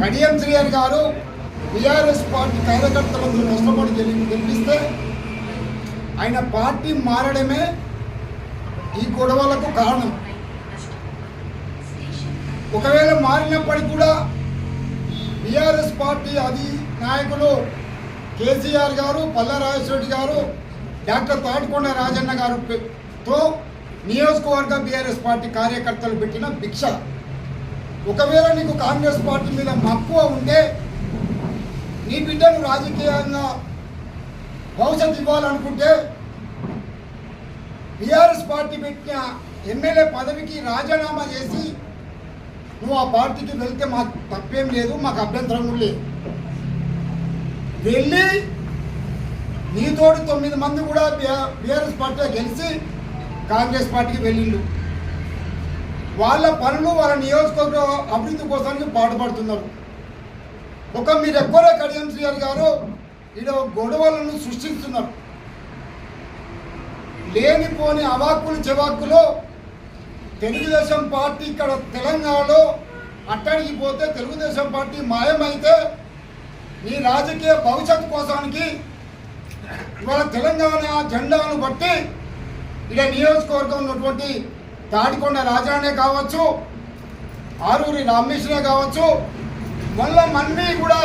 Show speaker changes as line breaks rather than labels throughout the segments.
కడియం శ్రీయర్ గారు TRS party కార్యకర్తలందరూ నష్టపడి గెలి గెలిపిస్తే ఆయన పార్టీ మారడమే ఈ గొడవలకు కారణం. ఒకవేళ మారినప్పటికీ కూడా టీఆర్ఎస్ పార్టీ అది నాయకులు కేసీఆర్ గారు పల్లా గారు డాక్టర్ తాటికొండ రాజన్న గారుతో నియోజకవర్గ బీఆర్ఎస్ పార్టీ కార్యకర్తలు పెట్టిన భిక్ష. ఒకవేళ నీకు కాంగ్రెస్ పార్టీ మీద మక్కువ ఉంటే నీ బిడ్డను రాజకీయంగా భవిష్యత్తు ఇవ్వాలనుకుంటే బీఆర్ఎస్ పార్టీ పెట్టిన ఎమ్మెల్యే పదవికి రాజీనామా చేసి నువ్వు ఆ పార్టీకి వెళ్తే మాకు తప్పేం లేదు మాకు అభ్యంతరం లేదు. వెళ్ళి నీతోటి తొమ్మిది మంది కూడా బీఆర్ఎస్ పార్టీ గెలిచి కాంగ్రెస్ పార్టీకి వెళ్ళిండు వాళ్ళ పనులు వాళ్ళ నియోజకవర్గ అభివృద్ధి కోసానికి పాటుపడుతున్నారు. ఒక మీరు ఎక్కువ కడియం శ్రీఆర్ గారు ఈడ గొడవలను సృష్టిస్తున్నారు. లేనిపోని అవాక్కులు చెవాక్కులు తెలుగుదేశం పార్టీ ఇక్కడ తెలంగాణలో అట్టడికి పోతే తెలుగుదేశం పార్టీ మాయమైతే నీ రాజకీయ భవిష్యత్తు కోసానికి ఇవాళ తెలంగాణ జెండాను బట్టి ఇక నియోజకవర్గం ఉన్నటువంటి తాడికొండ రాజానే కావచ్చు ఆరూరి నామినేషనే కావచ్చు. మళ్ళీ మన్నీ కూడా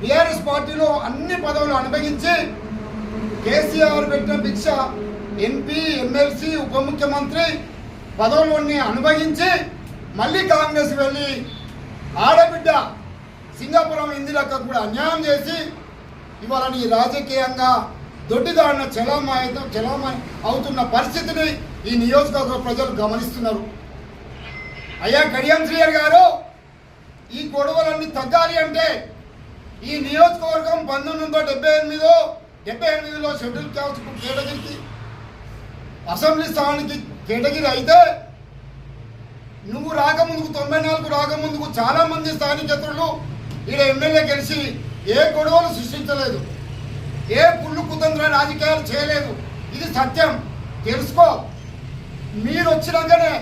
బీఆర్ఎస్ పార్టీలో అన్ని పదవులు అనుభవించి కేసీఆర్ పెట్టిన భిక్ష ఎంపీ ఎమ్మెల్సీ ఉప ముఖ్యమంత్రి పదవులన్నీ అనుభవించి మళ్ళీ కాంగ్రెస్ వెళ్ళి ఆడబిడ్డ సింగాపురం ఇందిరక్క కూడా అన్యాయం చేసి ఇవాళ నీ రాజకీయంగా దొడ్డిదారిన చలామయం చలామణి అవుతున్న పరిస్థితిని ఈ నియోజకవర్గ ప్రజలు గమనిస్తున్నారు. అయ్యా కడియం శ్రీయర్ గారు ఈ గొడవలన్నీ తగ్గాలి అంటే ఈ నియోజకవర్గం పంతొమ్మిది వందల డెబ్బై ఎనిమిదో డెబ్బై ఎనిమిదిలో షెడ్యూల్ కాస్ట్ కేటగిరికి అసెంబ్లీ స్థానానికి కేటగిరి అయితే నువ్వు రాకముందుకు తొంభై నాలుగు రాకముందుకు చాలామంది స్థానికేతరులు ఈడ ఎమ్మెల్యే గెలిచి ఏ గొడవలు సృష్టించలేదు ఏ పుల్లు కుతంత్ర రాజకీయాలు చేయలేదు. ఇది సత్యం. తెలుసుకో. మీరు వచ్చినాకనే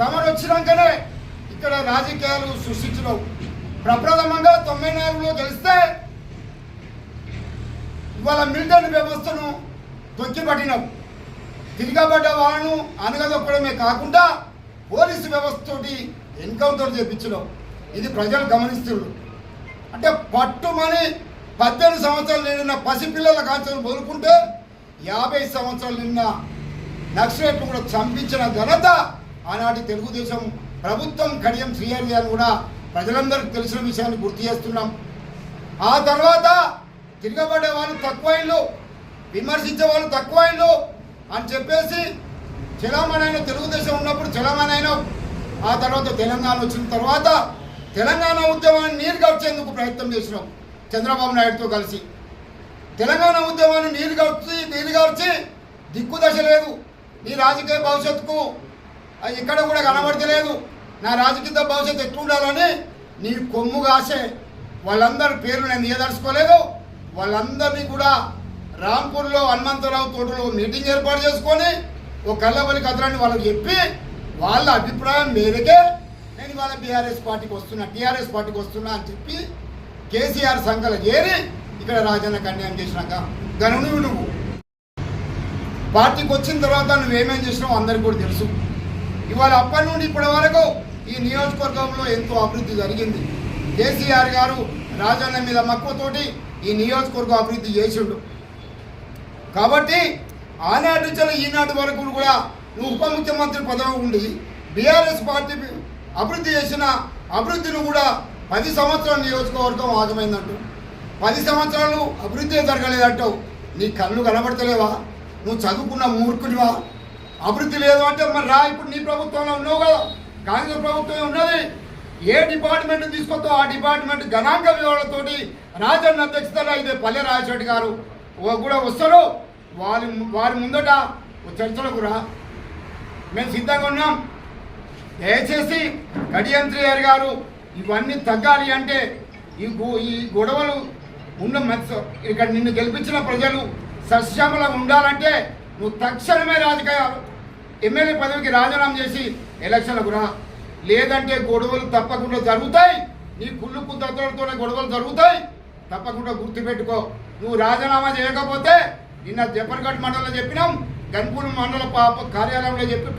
తమరు వచ్చినాకనే ఇక్కడ రాజకీయాలు సృష్టించడం ప్రప్రథమంగా తొంభై నాలుగులో గెలిస్తే ఇవాళ మిలిటరీ వ్యవస్థను తొక్కిపట్టినావు. తిరగబడ్డ వాళ్ళను అనగదొక్కడమే కాకుండా పోలీసు వ్యవస్థతోటి ఎన్కౌంటర్ చేపించడం ఇది ప్రజలు గమనిస్తున్నారు. అంటే పట్టుమని పద్దెనిమిది సంవత్సరాలు నిండిన పసిపిల్లల కాల్చడం మొదలుకుంటే యాభై సంవత్సరాలు నిన్న నక్సలైట్లు కూడా చంపించిన ఘనత ఆనాటి తెలుగుదేశం ప్రభుత్వం కడియం శ్రీహరి అని కూడా ప్రజలందరికీ తెలిసిన విషయాన్ని గుర్తు చేస్తున్నాం. ఆ తర్వాత తిరగబడే వాళ్ళు తక్కువైళ్ళు విమర్శించే వాళ్ళు తక్కువైళ్ళు అని చెప్పేసి చలామణైన తెలుగుదేశం ఉన్నప్పుడు చలామణైన ఆ తర్వాత తెలంగాణ వచ్చిన తర్వాత తెలంగాణ ఉద్యమాన్ని నీరుగార్చేందుకు ప్రయత్నం చేసినాం చంద్రబాబు నాయుడుతో కలిసి. తెలంగాణ ఉద్యమాన్ని నీరుగార్చి నీరుగార్చి దిక్కుదశ లేదు. నీ రాజకీయ భవిష్యత్తుకు ఇక్కడ కూడా కనబడతలేదు. నా రాజకీయ భవిష్యత్తు ఎట్లుండాలని నీ కొమ్ము కాసే వాళ్ళందరి పేర్లు నేను నియదర్చుకోలేదు వాళ్ళందరినీ కూడా రాంపూర్లో హనుమంతరావు తోటలో మీటింగ్ ఏర్పాటు చేసుకొని ఒక కళ్ళబలి కథలని వాళ్ళకి చెప్పి వాళ్ళ అభిప్రాయం మేరకే నేను వాళ్ళ బీఆర్ఎస్ పార్టీకి వస్తున్నా టీఆర్ఎస్ పార్టీకి వస్తున్నా అని చెప్పి కేసీఆర్ సంఘాలు చేరి ఇక్కడ రాజన్న కన్యాయం చేసినాక గనుడు నువ్వు. పార్టీకి వచ్చిన తర్వాత నువ్వేమేం చేసినావు అందరికీ కూడా తెలుసు. ఇవాళ అప్పటి నుండి ఇప్పటి వరకు ఈ నియోజకవర్గంలో ఎంతో అభివృద్ధి జరిగింది. కేసీఆర్ గారు రాజన్న మీద మక్కువతోటి ఈ నియోజకవర్గం అభివృద్ధి చేసిండు. కాబట్టి ఆనాటి నుంచి ఈనాటి వరకు కూడా నువ్వు ఉప ముఖ్యమంత్రి పదవి ఉండి బీఆర్ఎస్ పార్టీ అభివృద్ధి చేసిన అభివృద్ధిని కూడా పది సంవత్సరాల నియోజకవర్గం ఆగమైందంటూ. పది సంవత్సరాలు అభివృద్ధి జరగలేదంటావు నీ కళ్ళు కనబడతలేవా? నువ్వు చదువుకున్న మూర్ఖునివా అభివృద్ధి లేదు అంటే మరి రా ఇప్పుడు నీ ప్రభుత్వంలో ఉన్నావు కదా. కాంగ్రెస్ ప్రభుత్వం ఉన్నది. ఏ డిపార్ట్మెంట్ తీసుకొస్తావు? ఆ డిపార్ట్మెంట్ గణాంక వివరాలతోటి రాజన్న అధ్యక్షతలో ఇదే పల్లె రాజశెట్టి గారు కూడా వస్తారు. వారి వారి ముందట చర్చలకు రా. మేము సిద్ధంగా ఉన్నాం. దయచేసి కడియంత్రి గారు ఇవన్నీ తగ్గాలి అంటే ఈ గో- ఈ గొడవలు ఉన్న ఇక్కడ నిన్ను గెలిపించిన ప్రజలు సస్యమలం ఉండాలంటే నువ్వు తక్షణమే రాజకీయాలు ఎమ్మెల్యే పదవికి రాజీనామా చేసి ఎలక్షన్లకు రా. లేదంటే గొడవలు తప్పకుండా జరుగుతాయి. నీ కుళ్ళు కుద్దతలతోనే గొడవలు జరుగుతాయి. తప్పకుండా గుర్తుపెట్టుకో. నువ్వు రాజీనామా చేయకపోతే నిన్న జపర్ఘట్ మండలంలో చెప్పినాం గన్పూర్ మండల కార్యాలయంలో చెప్పి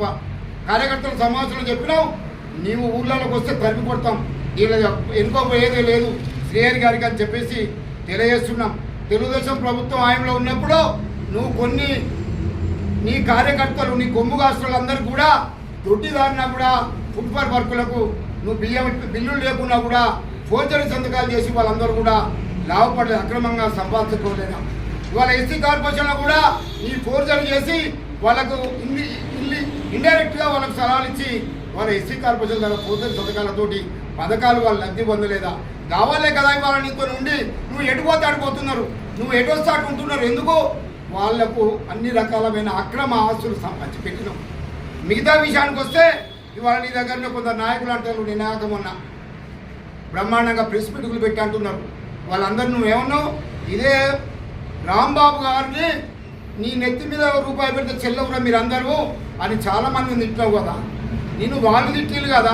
కార్యకర్తల సమావేశంలో చెప్పినాం. నీవు ఊళ్ళలోకి వస్తే తరిమి కొడతాం. వీళ్ళ ఎన్నుకోపోయేదే లేదు. శ్రీహరి గారికి అని చెప్పేసి తెలియజేస్తున్నాం. తెలుగుదేశం ప్రభుత్వం ఆయనలో ఉన్నప్పుడు నువ్వు కొన్ని నీ కార్యకర్తలు నీ కొమ్ము కాస్తులందరూ కూడా దొడ్డిదారినా కూడా ఫుట్బాల్ వర్కులకు నువ్వు బియ్యం బిల్లులు లేకున్నా కూడా ఫోర్జరీ సంతకాలు చేసి వాళ్ళందరూ కూడా లాభపడలేదు అక్రమంగా సంపాదించుకోలేదా? ఇవాళ ఎస్సీ కార్పొరేషన్లో కూడా ఈ ఫోర్జరీ చేసి వాళ్ళకు ఇన్ని ఇల్లి ఇండైరెక్ట్గా వాళ్ళకు సలహాలు ఇచ్చి వాళ్ళ ఎస్సీ కార్పొరేషన్ ద్వారా ఫోర్జరీ సంతకాలతోటి పథకాలు వాళ్ళు లబ్ధి పొందలేదా? కావాలే కదా ఇవాళ నీతో ఉండి నువ్వు ఎటుపోతే ఆడిపోతున్నారు నువ్వు ఎటు వస్తే అటు ఉంటున్నారు. ఎందుకు? వాళ్ళకు అన్ని రకాలమైన అక్రమ ఆస్తులు సంపాదించి పెట్టినాం. మిగతా విషయానికి వస్తే ఇవాళ నీ దగ్గరలో కొందరు నాయకులు అంటారు నినాకం ఉన్నా బ్రహ్మాండంగా ప్రెస్ మీటింగ్లు పెట్టి అంటున్నారు. వాళ్ళందరూ నువ్వేమన్నావు ఇదే రాంబాబు గారిని నీ నెత్తి మీద రూపాయి పెడితే చెల్లవురా మీరందరూ అని చాలా మంది తిట్టావు కదా. నేను వాళ్ళు తిట్టలేదు కదా.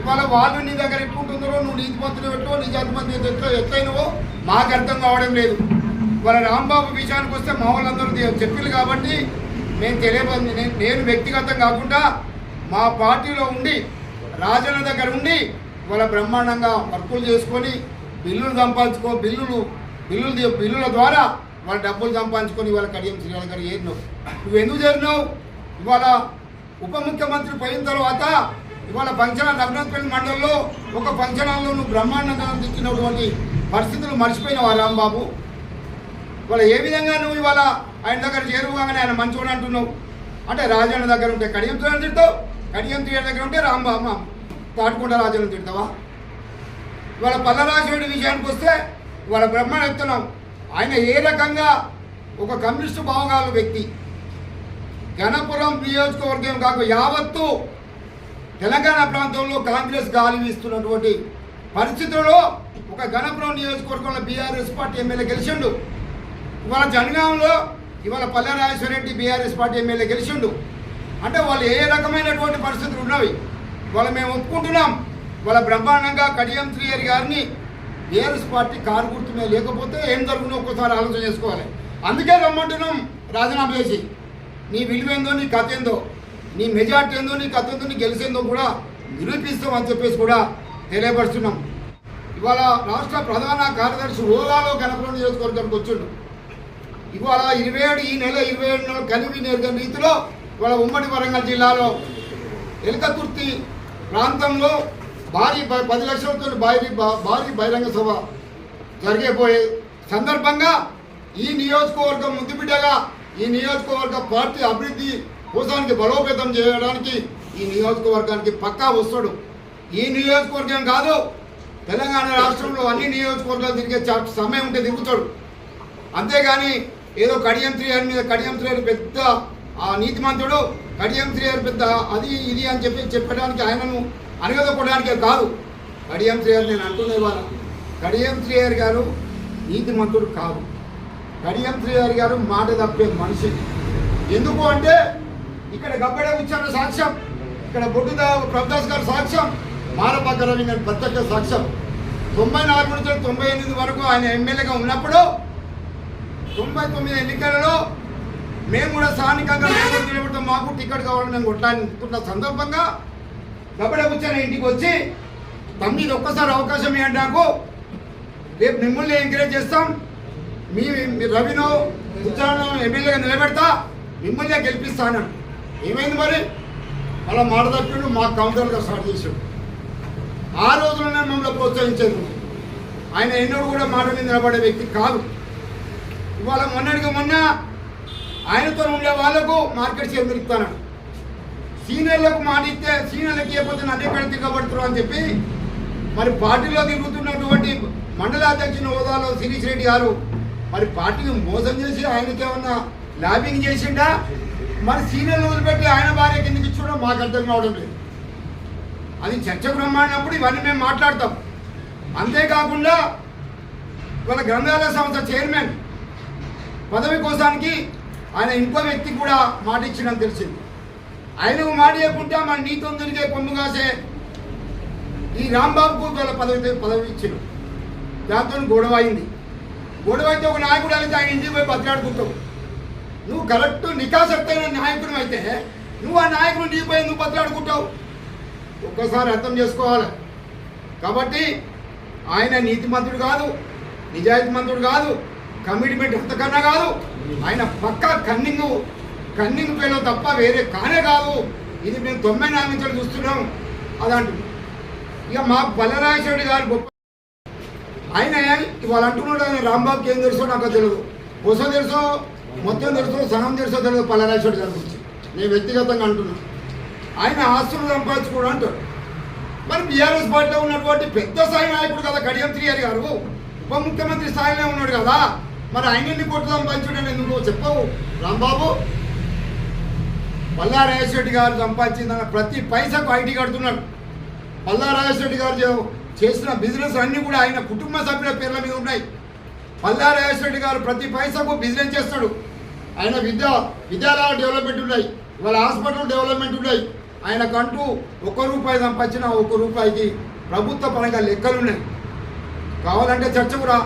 ఇవాళ వాళ్ళు నీ దగ్గర ఎప్పుడుంటుందో నువ్వు నీతి మంత్రులు పెట్టు నిజాతి మంత్రి ఎట్లా ఎట్లయినవో మాకు అర్థం కావడం లేదు. వాళ్ళ రాంబాబు విషయానికి వస్తే మా వాళ్ళందరూ చెప్పిల్లు కాబట్టి మేము తెలియబోతుంది నేను నేను వ్యక్తిగతం కాకుండా మా పార్టీలో ఉండి రాజన్న దగ్గర ఉండి వాళ్ళ బ్రహ్మాండంగా వర్కులు చేసుకొని బిల్లులు సంపాదించుకో బిల్లులు బిల్లులు బిల్లుల ద్వారా వాళ్ళ డబ్బులు సంపాదించుకొని వాళ్ళ కడియం శ్రీరాల గారు ఏరినావు. నువ్వు ఎందుకు చేరినావు? ఇవాళ ఉప ముఖ్యమంత్రి పోయిన తర్వాత ఇవాళ ఫంక్షన్ రఘునాథపల్లి మండలంలో ఒక ఫంక్షన్ హాల్లో నువ్వు బ్రహ్మాండంగా తెచ్చినటువంటి పరిస్థితులు మర్చిపోయినావు రాంబాబు? ఇవాళ ఏ విధంగా నువ్వు ఇవాళ ఆయన దగ్గర చేరువగానే ఆయన మంచోడు అంటున్నావు? అంటే రాజన్న దగ్గర ఉంటే కడియం శ్రీరాలు తిడతావు కడియం శ్రీరాల దగ్గర ఉంటే రాంబామ్మ తాటుకుంట రాజన్న తిడతావా? ఇవాళ పల్లరాజుడి విషయానికి వస్తే ఇవాళ బ్రహ్మాండ ఎత్తున్నాం. ఆయన ఏ రకంగా ఒక కమ్యూనిస్టు భావగాల వ్యక్తి గణపురం నియోజకవర్గం కాక యావత్తు తెలంగాణ ప్రాంతంలో కాంగ్రెస్ గాలి వీస్తున్నటువంటి పరిస్థితుల్లో ఒక గణపురం నియోజకవర్గంలో బీఆర్ఎస్ పార్టీ ఎమ్మెల్యే గెలిచిండు. ఇవాళ జనగాంలో ఇవాళ పల్లె రెడ్డి బీఆర్ఎస్ పార్టీ ఎమ్మెల్యే గెలిచిండు. అంటే వాళ్ళు ఏ రకమైనటువంటి పరిస్థితులు ఉన్నవి? వాళ్ళు మేము ఒప్పుకుంటున్నాం. వాళ్ళ బ్రహ్మాండంగా కడియం శ్రీహరి గారిని బీఆర్ఎస్ పార్టీ కారు గుర్తు మీద లేకపోతే ఏం జరుగుతుందో ఒక్కసారి ఆలోచన చేసుకోవాలి. అందుకే రమ్మంటున్నాం రాజీనామా చేసి. నీ విలువేందో నీ కథ ఏందో నీ మెజార్టీ ఏందో నీ కథ ఏందో నీ గెలిచేందో కూడా నిరూపిస్తాం అని చెప్పేసి కూడా తెలియపరుస్తున్నాం. ఇవాళ రాష్ట్ర ప్రధాన కార్యదర్శి హోదాలో గణపురం చేసుకోవడానికి వచ్చిండు. ఇవాళ ఇరవై ఏడు ఈ నెల ఇరవై ఏడు నెలలు కలిపి నేర్గిన రీతిలో ఇవాళ ఉమ్మడి వరంగల్ జిల్లాలో ఎలకతుర్తి ప్రాంతంలో భారీ పది లక్షలతో భారీ భారీ బహిరంగ సభ జరిగేపోయే సందర్భంగా ఈ నియోజకవర్గం ముద్దుబిడ్డగా ఈ నియోజకవర్గ పార్టీ అభివృద్ధి కోసానికి బలోపేతం చేయడానికి ఈ నియోజకవర్గానికి పక్కా వస్తాడు. ఈ నియోజకవర్గం కాదు తెలంగాణ రాష్ట్రంలో అన్ని నియోజకవర్గాలు తిరిగే చా- సమయం ఉంటే తిరుగుతాడు. అంతేగాని ఏదో కడియం గారి మీద కడియం గారు పెద్ద ఆ నీతిమంతుడు కడియం గారు పెద్ద అది ఇది అని చెప్పి చెప్పడానికి ఆయనను అనగదొక్కడానికే కాదు. కడియం గారు నేను అంటున్నా ఇవాళ కడియం త్రియారి గారు నీతిమంతుడు కాదు. కడియం శ్రీహరి గారు మాట తప్పే మనిషి. ఎందుకు అంటే ఇక్కడ గబ్బడే ఉచ్చారణ సాక్ష్యం ఇక్కడ బొడ్డుదా ప్రభుదాస్ గారు సాక్ష్యం మారపక్క రవి గారి ప్రత్యక్ష సాక్ష్యం. తొంభై నాలుగు నుంచి తొంభై ఎనిమిది వరకు ఆయన ఎమ్మెల్యేగా ఉన్నప్పుడు తొంభై తొమ్మిది ఎన్నికలలో మేము కూడా స్థానికంగా మేము నిలబడతాం మాకు టికెట్ కావాలని మేము కొట్లాడుతున్న సందర్భంగా గబ్బడ కూర్చొని ఇంటికి వచ్చి తమ్మిది ఒక్కసారి అవకాశం ఇవ్వండి నాకు. రేపు మిమ్మల్ని ఎంకరేజ్ చేస్తాం. మీ రవిను ఉచ్చారణ ఎమ్మెల్యేగా నిలబెడతా మిమ్మల్ని గెలిపిస్తాను ఏమైంది మరి? అలా మాట తప్పిండు మా కౌంటర్గా స్టార్ట్ చేశాడు. ఆ రోజులోనే మమ్మల్ని ప్రోత్సహించారు. ఆయన ఎన్నడూ కూడా మాట మీద నిలబడే వ్యక్తి కాదు. ఇవాళ మొన్నటికి మొన్న ఆయనతో ఉండే వాళ్ళకు మార్కెట్ షేర్ పెరుగుతాను సీనియర్లకు మాట ఇస్తే సీనియర్లకు ఇవ్వకపోతే నన్ను ఎక్కడ తిరగబడుతున్నారు అని చెప్పి మరి పార్టీలో తిరుగుతున్నటువంటి మండలాధ్యక్షుని హోదాలో శిరీష్ రెడ్డి గారు మరి పార్టీని మోసం చేసి ఆయనకేమన్నా ల్యాబింగ్ చేసిండా? మరి సీనియర్లు వదిలిపెట్టి ఆయన భార్య కిందకి చూడడం మాకు అర్థం కావడం లేదు. అది చర్చ బ్రహ్మాడినప్పుడు ఇవన్నీ మేము మాట్లాడతాం. అంతేకాకుండా ఇవాళ గ్రంథాలయ సంస్థ చైర్మన్ పదవి కోసానికి ఆయన ఇంకో వ్యక్తి కూడా మాట ఇచ్చిందని తెలిసింది. ఆయన మాట ఇవ్వకుండా మన నీతో తిరిగే కొమ్ము కాసే ఈ రాంబాబుకు వాళ్ళ పదవి పదవి ఇచ్చారు దాంతో గొడవ అయింది. గొడవ అయితే ఒక నాయకుడు అయితే ఆయన ఇంటికి పోయి బతిలాడుకుంటావు. నువ్వు కరెక్ట్ నికాసక్తైన నాయకుడు అయితే నువ్వు ఆ నాయకుడు నీకు పోయి నువ్వు బతిలాడుకుంటావు. ఒక్కసారి అర్థం చేసుకోవాలి. కాబట్టి ఆయన నీతిమంతుడు కాదు నిజాయితీ మంత్రుడు కాదు కమిట్మెంట్ ఎంతకన్నా కాదు ఆయన పక్కా కన్నింగ్ కన్నింగ్ పేలో తప్ప వేరే కానే కాదు. ఇది మేము తొమ్మిది నామించడం నుంచి చూస్తున్నాం. అదంటు. ఇక మా బలరాజేశ్వరి గారు గొప్ప ఆయన ఇవాళ అంటున్నాడు ఆయన రాంబాబుకి ఏం తెలుసో నాకు తెలియదు. బొస తెలుసో మొత్తం తెలుసో సగం తెలుసో తెలియదు పల్లరాజేశ్వరి గారి గురించి. నేను వ్యక్తిగతంగా అంటున్నాను ఆయన ఆస్తులు సంపాదించుకోవడం అంటాడు. మరి బీఆర్ఎస్ పార్టీలో ఉన్నటువంటి పెద్ద స్థాయి నాయకుడు కదా కడియం త్రియారి గారు. ఉప ముఖ్యమంత్రి స్థాయిలో ఉన్నాడు కదా. మరి ఆయన ఎన్ని కోట్లు సంపాదించుడని ఎందుకు? చెప్పవు. రాంబాబు పల్లా రెడ్డి గారు సంపాదించిన ప్రతి పైసకు ఐటీ కడుతున్నాడు పల్లా రెడ్డి గారు చేసిన బిజినెస్ అన్నీ కూడా ఆయన కుటుంబ సభ్యుల పేర్ల మీద ఉన్నాయి. పల్లా రెడ్డి గారు ప్రతి పైసకు బిజినెస్ చేస్తాడు. ఆయన విద్యా విద్యాలయాలు డెవలప్మెంట్ ఉన్నాయి. వాళ్ళ హాస్పిటల్ డెవలప్మెంట్ ఉన్నాయి. ఆయనకంటూ ఒక్క రూపాయి సంపాదించిన ఒక్క రూపాయికి ప్రభుత్వ పరంగా లెక్కలు ఉన్నాయి కావాలంటే చర్చకు రా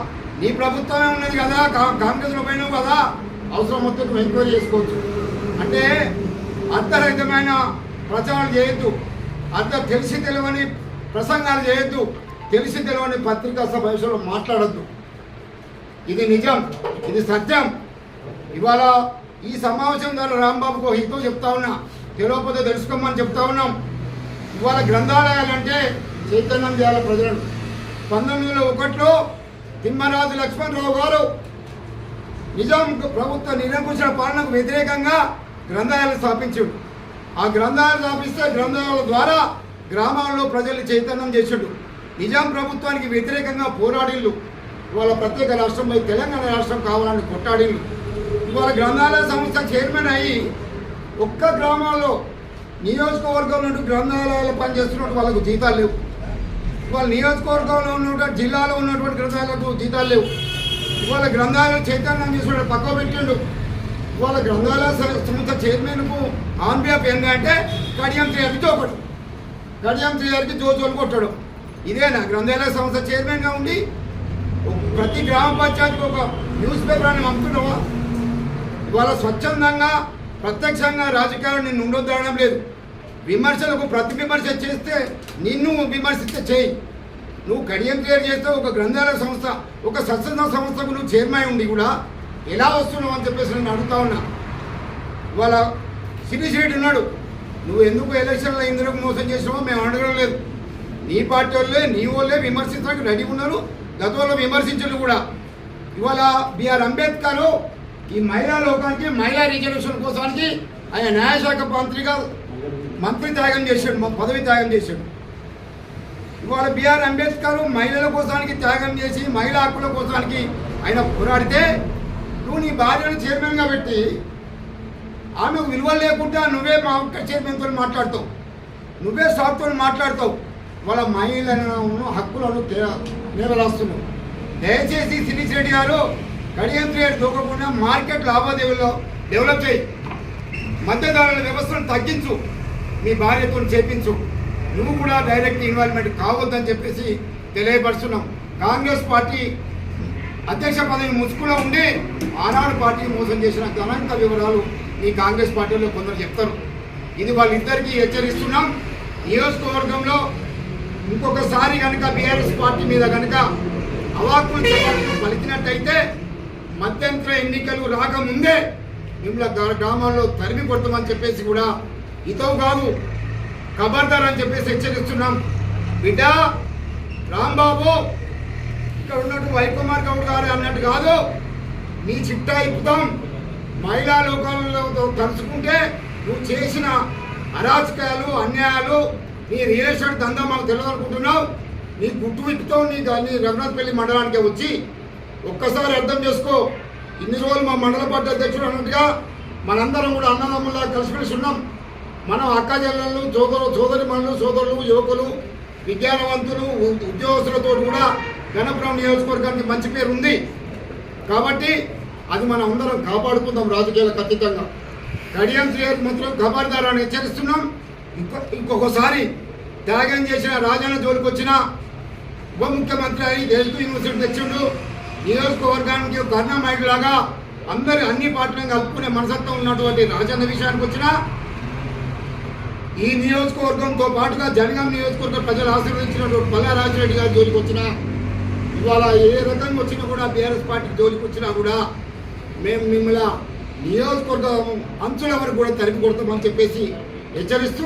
నీ ప్రభుత్వమే ఉన్నది కదా కా- కాంగ్రెస్లో పోయినావు కదా అవసరం మొత్తం ఎంక్వైరీ చేసుకోవచ్చు. అంటే అర్థరహితమైన ప్రచారాలు చేయొద్దు. అర్థ తెలిసి తెలియని ప్రసంగాలు చేయొద్దు. తెలిసి తెలియని పత్రికా సమావేశంలో మాట్లాడద్దు. ఇది నిజం ఇది సత్యం. ఇవాళ ఈ సమావేశం ద్వారా రాంబాబుకు ఒక హితో చెప్తా ఉన్నా తెలియకపోతే తెలుసుకోమని చెప్తా ఉన్నాం. ఇవాళ గ్రంథాలయాలంటే చైతన్యం చేయాలి ప్రజలను. పంతొమ్మిది వందల ఒకటిలో తిమ్మరాజు లక్ష్మణరావు గారు నిజాం ప్రభుత్వ నిరంకుశ పాలనకు వ్యతిరేకంగా గ్రంథాలయాలు స్థాపించాడు ఆ గ్రంథాలయాలు స్థాపిస్తే గ్రంథాలయాల ద్వారా గ్రామాల్లో ప్రజలు చైతన్యం చేసాడు. నిజాం ప్రభుత్వానికి వ్యతిరేకంగా పోరాడిళ్ళు ఇవాళ ప్రత్యేక రాష్ట్రంపై తెలంగాణ రాష్ట్రం కావాలని కొట్టాడిళ్ళు ఇవాళ గ్రంథాలయ సంస్థ చైర్మన్ అయ్యి ఒక్క గ్రామాల్లో నియోజకవర్గం నుండి గ్రంథాలయాలు పనిచేస్తున్నట్టు వాళ్ళకు జీతాలు లేవు. ఇవాళ నియోజకవర్గంలో ఉన్నటువంటి జిల్లాలో ఉన్నటువంటి గ్రంథాలకు జీతాలు లేవు. ఇవాళ గ్రంథాలయ చైతన్యం చేసుకుంటే పక్క పెట్టిండు. ఇవాళ గ్రంథాలయ సంస్థ చైర్మన్కు ఆన్ బిహాఫ్ ఏంటంటే కడియం త్రియారికి జోకడు కడియం త్రియారికి జోజోలు కొట్టాడు. ఇదేనా? గ్రంథాలయ సంస్థ చైర్మన్గా ఉండి ప్రతి గ్రామ పంచాయతీకి ఒక న్యూస్ పేపర్ అని పంపుతున్నావా? ఇవాళ స్వచ్ఛందంగా ప్రత్యక్షంగా రాజకీయాలు నిన్ను ఉండొద్దనడం లేదు. విమర్శలకు ప్రతి విమర్శ చేస్తే నిన్ను విమర్శిస్తే చేయి. నువ్వు కడియం క్లియర్ చేస్తే ఒక గ్రంథాలయ సంస్థ ఒక సత్సంగ సంస్థకు నువ్వు చైర్మన్ ఉండి కూడా ఎలా వస్తున్నావు అని చెప్పేసి నేను అడుగుతా ఉన్నా. ఇవాళ శిరీష్ రెడ్డి ఉన్నాడు. నువ్వు ఎందుకు ఎలక్షన్లో ఇందులోకి మోసం చేసినావో మేము అడగడం లేదు. నీ పార్టీ వాళ్ళే నీ వాళ్ళే విమర్శించడానికి రెడీ ఉన్నారు. గతంలో విమర్శించరు కూడా. ఇవాళ బిఆర్ అంబేద్కర్ ఈ మహిళా లోకానికి మహిళా రిజర్వేషన్ కోసానికి ఆయన న్యాయశాఖ మంత్రిగా మంత్రి త్యాగం చేశాడు మా పదవి త్యాగం చేశాడు. ఇవాళ బిఆర్ అంబేద్కర్ మహిళల కోసానికి త్యాగం చేసి మహిళా హక్కుల కోసానికి ఆయన పోరాడితే నువ్వు నీ భార్యను చైర్మన్గా పెట్టి ఆమెకు విలువ లేకుండా నువ్వే మా ఒక్క చైర్మన్తో మాట్లాడతావు. నువ్వే స్టాఫ్తో మాట్లాడతావు. వాళ్ళ మహిళలను హక్కులను నిలరాస్తున్నావు దయచేసి శిరీష్ రెడ్డి గారు కడియం గారు దూకకుండా మార్కెట్ లావాదేవీలో డెవలప్ చేయి. మధ్యధరల వ్యవస్థను తగ్గించు. మీ భార్యతో చేపించు. నువ్వు కూడా డైరెక్ట్ ఇన్వాల్వ్మెంట్ కావద్దని చెప్పేసి తెలియపరుస్తున్నాం. కాంగ్రెస్ పార్టీ అధ్యక్ష పదవి ముసుకులో ఉండి ఆనాడు పార్టీ మోసం చేసిన గణాంక వివరాలు ఈ కాంగ్రెస్ పార్టీలో కొందరు చెప్తారు. ఇది వాళ్ళిద్దరికీ హెచ్చరిస్తున్నాం. నియోజకవర్గంలో ఇంకొకసారి కనుక బీఆర్ఎస్ పార్టీ మీద కనుక అవాక్కులు చవాకులు పలికినట్టయితే మధ్యంతర ఎన్నికలు రాకముందే మిమ్మల్ని గ్రామాల్లో తరిమి కొడతామని చెప్పేసి కూడా ఇతో కాదు. కబర్దర్ అని చెప్పేసి హెచ్చరిస్తున్నాం. బిడ్డ రాంబాబు ఇక్కడ ఉన్నట్టు వైకుమార్ గౌడ్ గారు అన్నట్టు కాదు. నీ చిట్టా ఇప్పుతాం. మహిళా లోకాలతో తలుచుకుంటే నువ్వు చేసిన అరాచకాలు అన్యాయాలు నీ రియల్ ఎస్టేట్ దందా మాకు తెలియదనుకుంటున్నావు నీ గుట్టు విట్టుతో నీ నీ రఘునాథపల్లి మండలానికి వచ్చి ఒక్కసారి అర్థం చేసుకో. ఇన్ని రోజులు మా మండల పార్టీ అధ్యక్షుడు అన్నట్టుగా మనందరం కూడా అన్నదమ్ములా కలిసిమెలిసి ఉన్నాం. మనం అక్క చెల్లెళ్ళు సోదరు సోదరి మనులు సోదరులు యువకులు విజ్ఞానవంతులు ఉద్యోగస్తులతో కూడా గణపురం నియోజకవర్గానికి మంచి పేరు ఉంది. కాబట్టి అది మనం అందరం కాపాడుకుందాం రాజకీయాలకు ఖచ్చితంగా కడియం శ్రీహరి మాత్రం ఖబర్దారాన్ని హెచ్చరిస్తున్నాం. ఇంకొకసారి త్యాగం చేసిన రాజన్న జోలికి వచ్చిన ఉప ముఖ్యమంత్రి అయి తెలుగు యూనివర్సిటీ తెచ్చిండు. నియోజకవర్గానికి కర్ణామైడ్ లాగా అందరి అన్ని పార్టీలను కలుపుకునే మనసత్వం ఉన్నటువంటి రాజన్న విషయానికి వచ్చిన ఈ నియోజకవర్గంతో పాటుగా జనగాం నియోజకవర్గ ప్రజలు ఆశీర్వదించినటువంటి పల్లా రాజిరెడ్డి గారి జోలికి వచ్చినా ఇవాళ ఏ రకంగా వచ్చినా కూడా బీఆర్ఎస్ పార్టీకి జోలికి వచ్చినా కూడా మేము మిమ్మల్ని నియోజకవర్గం అంచుల వరకు కూడా తరిమి కొడతామని చెప్పేసి హెచ్చరిస్తూ